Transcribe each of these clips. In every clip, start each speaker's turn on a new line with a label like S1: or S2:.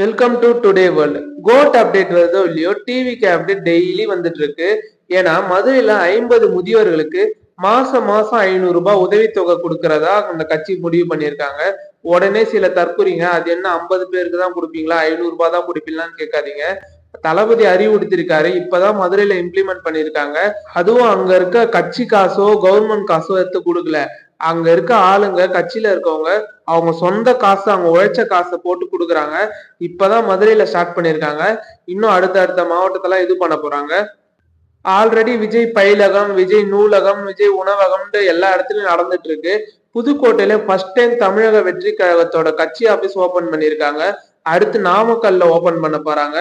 S1: Welcome to today world code update வருதோ இல்லையோ டிவிக்கு அப்டேட் டெய்லி வந்துட்டு இருக்கு. ஏன்னா மதுரையில ஐம்பது முதியோர்களுக்கு மாசம் மாசம் ஐநூறு ரூபாய் உதவித்தொகை கொடுக்கறதா அந்த கட்சி முடிவு பண்ணியிருக்காங்க. உடனே சில தற்குறிங்க அது என்ன ஐம்பது பேருக்கு தான் கொடுப்பீங்களா ஐநூறு ரூபாய் தான் கொடுப்பீங்களான்னு கேட்காதீங்க. தளபதி அறிவுறுத்திருக்காரு இப்பதான் மதுரையில இம்ப்ளிமெண்ட் பண்ணிருக்காங்க அதுவும் அங்க இருக்க கட்சி காசோ கவர்மெண்ட் காசோ எடுத்து கொடுக்கல. அங்க இருக்க ஆளுங்க கட்சியில இருக்கவங்க அவங்க சொந்த காசு அவங்க உழைச்ச காசை போட்டு கொடுக்குறாங்க. இப்பதான் மதுரையில ஸ்டார்ட் பண்ணிருக்காங்க இன்னும் அடுத்த அடுத்த மாவட்டத்தெல்லாம் இது பண்ண போறாங்க. ஆல்ரெடி விஜய் பயிலகம் விஜய் நூலகம் விஜய் உணவகம்னு எல்லா இடத்துலயும் நடந்துட்டு இருக்கு. புதுக்கோட்டையில ஃபர்ஸ்ட் டைம் தமிழக வெற்றி கழகத்தோட கட்சி ஆபீஸ் ஓபன் பண்ணிருக்காங்க அடுத்து நாமக்கல்ல ஓபன் பண்ண போறாங்க.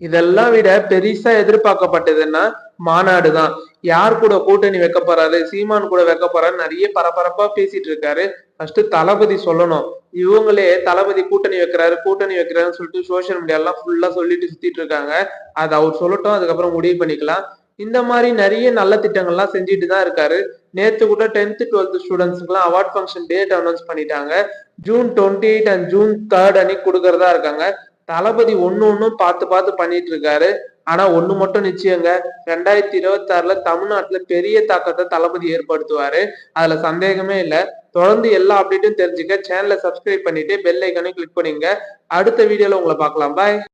S1: இதெல்லாம் விட பெருசா எதிர்பார்க்கப்பட்டதுன்னா மாநாடு தான் யார் கூட கூட்டணி வைக்க போறாரு? சீமான் கூட வைக்க போறாரு நிறைய பரபரப்பா பேசிட்டு இருக்காரு. ஃபர்ஸ்ட் தளபதி சொல்லணும். இவங்களே தளபதி கூட்டணி வைக்கிறாரு கூட்டணி வைக்கிறாருன்னு சொல்லிட்டு சோசியல் மீடியாலாம் ஃபுல்லா சொல்லிட்டு சுத்திட்டு இருக்காங்க. அது அவர் சொல்லட்டும் அதுக்கப்புறம் முடிவு பண்ணிக்கலாம். இந்த மாதிரி நிறைய நல்ல திட்டங்கள்லாம் செஞ்சுட்டு தான் இருக்காரு. நேற்று கூட டென்த் டுவெல்த் ஸ்டூடெண்ட்ஸ்க்குலாம் அவார்ட் ஃபங்க்ஷன் டேட் அனௌன்ஸ் பண்ணிட்டாங்க. June twenty eight and June third அன்னைக்கு கொடுக்கறதா இருக்காங்க. தளபதி ஒன்று ஒன்றும் பார்த்து பார்த்து பண்ணிட்டு இருக்காரு. ஆனா ஒண்ணு மட்டும் நிச்சயங்க. ரெண்டாயிரத்தி இருபத்தி ஆறுல தமிழ்நாட்டுல பெரிய தாக்கத்தை தளபதி ஏற்படுத்துவாரு. அதுல சந்தேகமே இல்ல. தொடர்ந்து எல்லா அப்டேட்டும் தெரிஞ்சுக்க சேனலை சப்ஸ்கிரைப் பண்ணிட்டு பெல் ஐக்கனையும் கிளிக் பண்ணிங்க. அடுத்த வீடியோல உங்களை பார்க்கலாம். பாய்